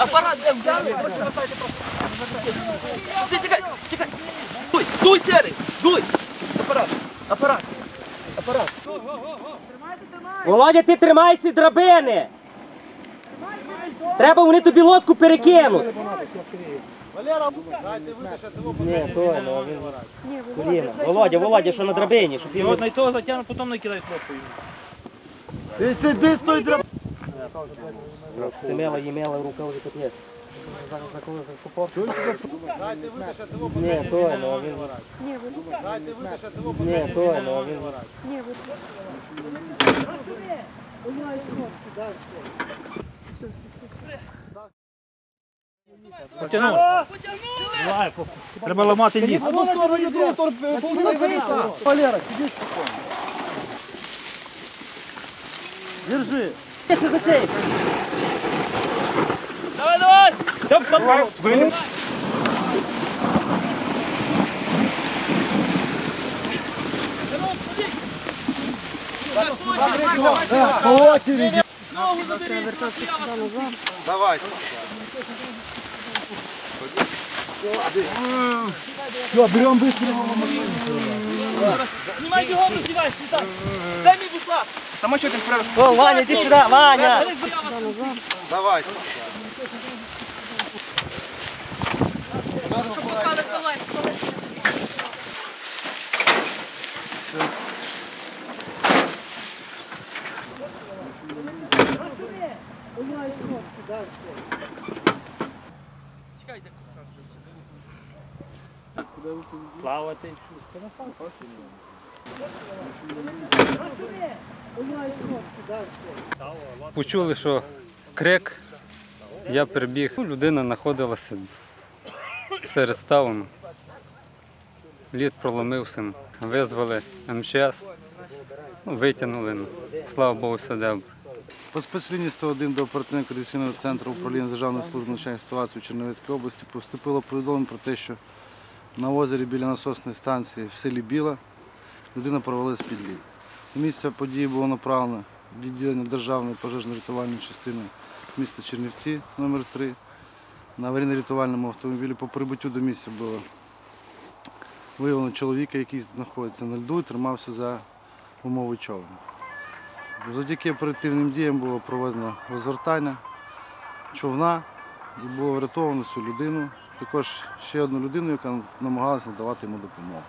Апарат де взяли? Ти тікай, тікай. Дуй, дуй, серий, дуй. Апарат, апарат, апарат. Володя, ти тримайся драбини. Треба вони тобі лодку перекинуть. Ні, то, ну, він... Коліна. Володя, Володя, що на драбині, щоб його... на того затягну, потім накидай хлопцю. Ти сиди, стой, драб. Цемела, їмела, рука вже тут є. Ні, то, ну, він... Ні, то, ну, він... Потягнув. Давай, по- Треба ламати лід. Одну сторону, другу сторону, полтора Валера, сиди Держи. Давай, давай. Стоп, стоп, стоп. По очереди. Ногу забери. Давай. Все, берем быстро. Знімай бігом, роздівай, сідай. Дай мій бушлат. Там еще один прорыв. О, Ваня, иди сюда, Ваня! Давай. Чекайте, курсант. Плавати. Хорошо. Почули, що крик, я прибіг. Людина знаходилася серед ставом. Лід проломився, визвали МЧС, ну, витягнули. ну, Слава Богу, все добре. По спецлінії 101 до оперативного координаційного центру управління Державної служби надзвичайних ситуацій у Чернівецькій області поступило повідомлення про те, що на озері біля насосної станції в селі Біла людина провалилась під лід. До місця події було направлено в відділення Державної пожежно-рятувальної частини міста Чернівці номер 3 На аварійно-рятувальному автомобілі по прибуттю до місця було виявлено чоловіка, який знаходиться на льду і тримався за умови човна. Завдяки оперативним діям було проведено розгортання човна і було врятовано цю людину. Також ще одну людину, яка намагалася надавати йому допомогу.